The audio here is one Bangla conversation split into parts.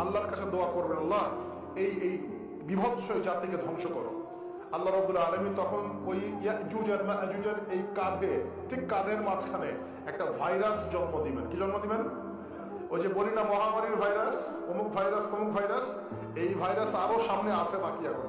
আল্লাহর কাছে দোয়া করবেন, আল্লাহ, এই এই বিভৎস জাতিকে ধ্বংস করো। আল্লাহ রবুল্লা আলমী তখন ওই ইয়াজুজার এই কাঁধে, ঠিক কাঁধের মাঝখানে একটা ভাইরাস জন্ম দিবেন। কি জন্ম দিবেন? ওই যে বলি না, মহামারীর ভাইরাস, অমুক ভাইরাস অমুক ভাইরাস, এই ভাইরাস আরও সামনে আছে বাকি এখন।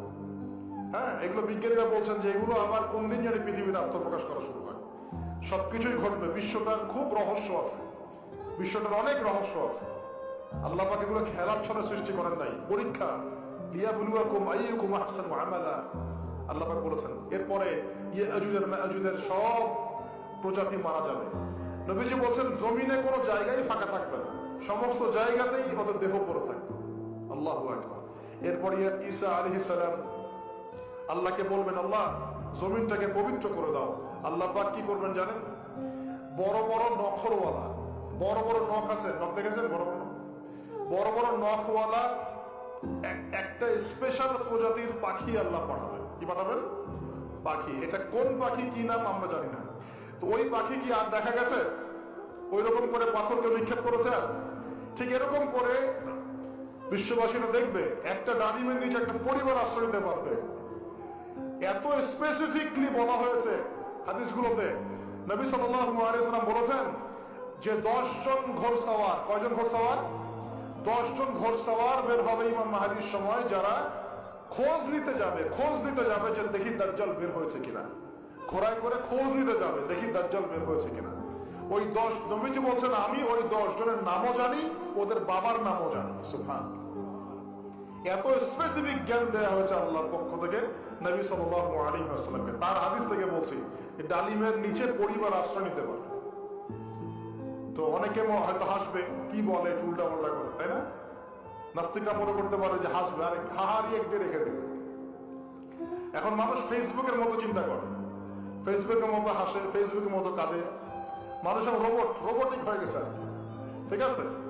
এগুলো বিজ্ঞানীরা বলছেন যে এগুলো আবার কোন দিন জানি পৃথিবীতে আত্মপ্রকাশ করা শুরু হয়। সবকিছুই ঘটবে। বিশ্বটার খুব রহস্য আছে। বিশ্বটার অনেক রহস্য আছে। আল্লাহ পাক এগুলো খেলার ছলে সৃষ্টি করেন নাই। পরীক্ষা। লিয়া বুলুয়াকুম আইয়ুকুম আহসানু আমালা। আল্লাহ পাক বলেছেন, এরপরে ইয়াজুজের মায়াজুজের সব প্রজাতি মারা যাবে। নবীজি বলছেন, জমিনে কোনো জায়গায় ফাঁকা থাকবে না। সমস্ত জায়গাতেই ওদের দেহ পড়ে থাকবে। আল্লাহু আকবার। এরপর ইয়া ঈসা আলাইহিস সালাম আল্লাহকে বলবেন, আল্লাহ, জমিনটাকে পবিত্র করে দাও। আল্লাহ পাক কি করবেন জানেন? বড় বড় নখরওয়ালা, বড় বড় নখ আছে, নখ দেখেছেন? বড় বড় বড় বড় নখওয়ালা একটা স্পেশাল প্রজাতির পাখি আল্লাহ পাঠাবেন। কি পাঠাবেন? পাখি। এটা কোন পাখি, কি নাম আমরা জানি না। তো ওই পাখি কি আর দেখা গেছে? ওই রকম করে পাথরকে নিক্ষেপ করেছে ঠিক এরকম করে বিশ্ববাসীরা দেখবে, একটা ডালিমের নিচে একটা পরিবার আশ্রয় নিতে পারবে। এত স্পেসিফিকলি বলা হয়েছে হাদিসগুলোতে। নবী সাল্লাম বলেছেন যে 10 জন ঘোড় সওয়ার। কয়জন ঘোড় সওয়ার? 10 জন ঘোড় সওয়ার বের হবে ইমাম মাহদির সময় যারা খোঁজ নিতে যাবে, খোঁজ নিতে যাবে যে দেখি দাজ্জাল বের হয়েছে কিনা। ঘোড়ায় করে খোঁজ নিতে যাবে, দেখি দাজ্জাল বের হয়েছে কিনা। ওই 10 নবীজি বলছেন, আমি ওই 10 জনের নামও জানি, ওদের বাবার নামও জানি। সুবহান। এত স্পেসিফিক জ্ঞান দেওয়া হয়েছে আল্লাহর পক্ষ থেকে নবী সাল্লাল্লাহু আলাইহি ওয়াসাল্লামকে। তার হাদিস থেকে বলছি ডালিমের নিচে পরিবার আশ্রয় নিতে পারে। তো অনেকে হয়তো হাসবে, কি বলে উল্টা পাল্টা করে, তাই না? নাস্তিকরা মনে করতে পারে যে হাসবে, আরে হাহারি একদিন রেখে দেবে। এখন মানুষ ফেসবুকের মতো চিন্তা করে। ফেসবুকের মতো হাসে ফেসবুকের মতো কাঁদে। মানুষ এখন রোবট রোবটিক হয়ে গেছে। ঠিক আছে?